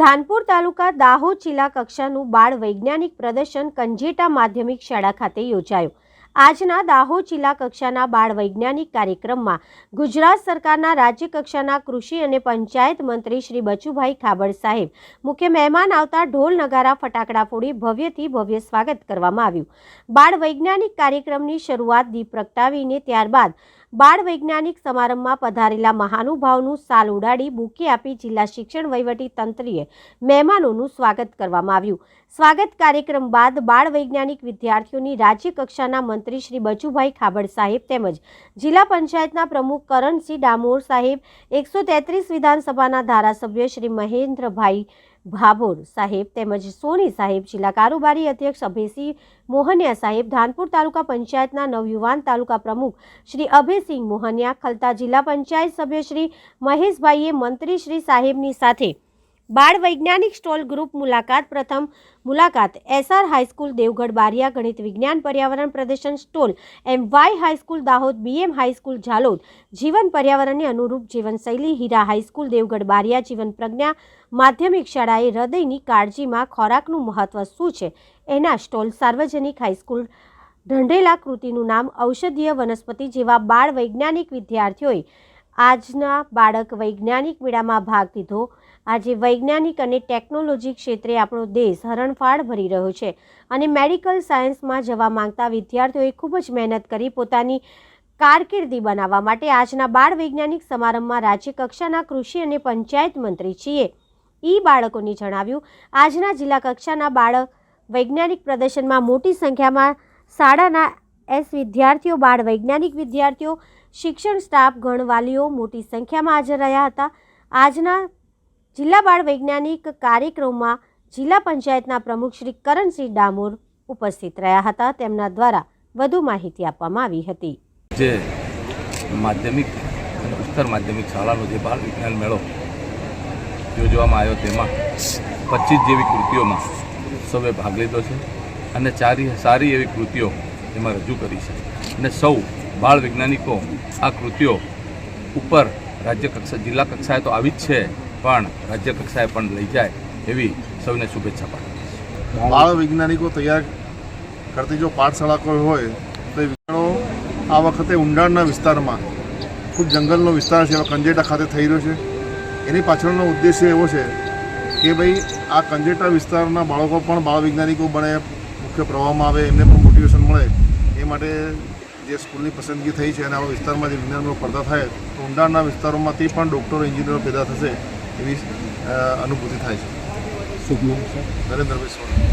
ધાનપુર તાલુકા દાહોદ જિલ્લા કક્ષાનું બાળ વૈજ્ઞાનિક પ્રદર્શન કંજેટા માધ્યમિક શાળા ખાતે યોજાયું. આજના દાહોદ જિલ્લા કક્ષાના બાળ વૈજ્ઞાનિક કાર્યક્રમમાં ગુજરાત સરકારના રાજ્ય કક્ષાના કૃષિ અને પંચાયત મંત્રી શ્રી બચુભાઈ ખાબડ સાહેબ, મુખ્ય મહેમાન આવતા ઢોલ નગારા ફટાકડા ફોડી ભવ્યથી ભવ્ય સ્વાગત કરવામાં આવ્યું. બાળ વૈજ્ઞાનિક કાર્યક્રમની શરૂઆત દીપ પ્રગટાવીને ત્યારબાદ બાળ વૈજ્ઞાનિક સમારંભમાં પધારેલા મહાનુભાવનું સાલ ઉડાડી બુકે આપી જિલ્લા શિક્ષણ વહીવટી તંત્રીએ મહેમાનોનું સ્વાગત કરવામાં આવ્યું. સ્વાગત કાર્યક્રમ બાદ બાળ વૈજ્ઞાનિક વિદ્યાર્થીઓની રાજ્ય કક્ષાના મંત્રી શ્રી બચુભાઈ ખાબડ સાહેબ તેમજ જિલ્લા પંચાયતના પ્રમુખ કરણસિંહ ડામોર સાહેબ, એકસો તેત્રીસ વિધાનસભાના ધારાસભ્ય શ્રી મહેન્દ્રભાઈ ભાભોર સાહેબ તેમજ સોની સાહેબ જિલ્લા કારોબારી અધ્યક્ષ અભયસિંહ મોહનિયા સાહેબ, ધાનપુર તાલુકા પંચાયતના નવયુવાન તાલુકા પ્રમુખ શ્રી અભયસિંહ મોહનિયા, ખલતા જિલ્લા પંચાયત સભ્ય શ્રી મહેશભાઈએ મંત્રી શ્રી સાહેબની સાથે બાળ વૈજ્ઞાનિક સ્ટોલ ગ્રુપ મુલાકાત પ્રથમ મુલાકાત એસઆર હાઈસ્કૂલ દેવગઢ બારિયા ગણિત વિજ્ઞાન પર્યાવરણ પ્રદર્શન stall M Y high school Dahod B M high school Jhalod જીવન પર્યાવરણને અનુરૂપ જીવનશૈલી હીરા હાઈસ્કૂલ દેવગઢ બારિયા જીવન પ્રજ્ઞા માધ્યમિક શાળાએ હૃદયની કાળજીમાં ખોરાકનું મહત્વ શું છે એના સ્ટોલ સાર્વજનિક હાઈસ્કૂલ ઢંઢેલા કૃતિનું નામ ઔષધીય વનસ્પતિ જેવા બાળ વૈજ્ઞાનિક વિદ્યાર્થીઓએ આજના બાળક વૈજ્ઞાનિક મેળામાં ભાગ લીધો આજે વૈજ્ઞાનિક અને ટેકનોલોજી ક્ષેત્રે આપણો દેશ હરણફાળ ભરી રહ્યો છે અને મેડિકલ સાયન્સમાં જવા માંગતા વિદ્યાર્થીઓએ ખૂબ જ મહેનત કરી પોતાની કારકિર્દી બનાવવા માટે આજના બાળ વૈજ્ઞાનિક સમારંભમાં રાજ્ય કક્ષાના કૃષિ અને પંચાયત મંત્રી છીએ. ઈ બાળકોને જણાવ્યું, આજના જિલ્લા કક્ષાના બાળક વૈજ્ઞાનિક પ્રદર્શનમાં મોટી સંખ્યામાં શાળાના એસ વિદ્યાર્થીઓ, બાળ વૈજ્ઞાનિક વિદ્યાર્થીઓ, શિક્ષણ સ્ટાફ ગણવાલીઓ મોટી સંખ્યામાં હાજર રહ્યા હતા. આજના જિલ્લા બાળ વૈજ્ઞાનિક કાર્યક્રમમાં જિલ્લા પંચાયતના પ્રમુખ શ્રી કરણસિંહ ડામોર ઉપસ્થિત રહ્યા હતા. તેમના દ્વારા વધુ માહિતી આપવામાં આવી હતી. જે માધ્યમિક અને ઉત્તર માધ્યમિક શાળાનો જે બાળ વિજ્ઞાન મેળો યોજવામાં આવ્યો, તેમાં પચીસ જેવી કૃતિઓમાં સૌએ ભાગ લીધો છે અને ચારી, સારી એવી કૃતિઓ એમાં રજૂ કરી છે. અને સૌ બાળ વૈજ્ઞાનિકો આ કૃતિઓ ઉપર રાજ્ય કક્ષા, જિલ્લા કક્ષાએ તો આવી જ છે. પણ રાજ્ય કક્ષાએ પણ લઈ જાય એવી સૌને શુભેચ્છા પાઠવું બાળ વૈજ્ઞાનિકો તૈયાર કરતી જો પાઠશાળા કોઈ હોય, તો એ વિચારો આ વખતે ઊંડાણના વિસ્તારમાં, ખૂબ જંગલનો વિસ્તાર છે, એવા કંજેટા ખાતે થઈ રહ્યો છે. એની પાછળનો ઉદ્દેશ્ય એવો છે કે ભાઈ, આ કંજેટા વિસ્તારના બાળકો પણ બાળ વૈજ્ઞાનિકો બને, મુખ્ય પ્રવાહમાં આવે, એમને પણ મોટિવેશન મળે. એ માટે જે સ્કૂલની પસંદગી થઈ છે અને આવા વિસ્તારમાં જે વિજ્ઞાનનો પડદા થાય, તો ઊંડાણના વિસ્તારોમાંથી પણ ડૉક્ટરો એન્જિનિયરો પેદા થશે. એવી અનુભૂતિ થાય છે. નરેન્દ્રભાઈ સોની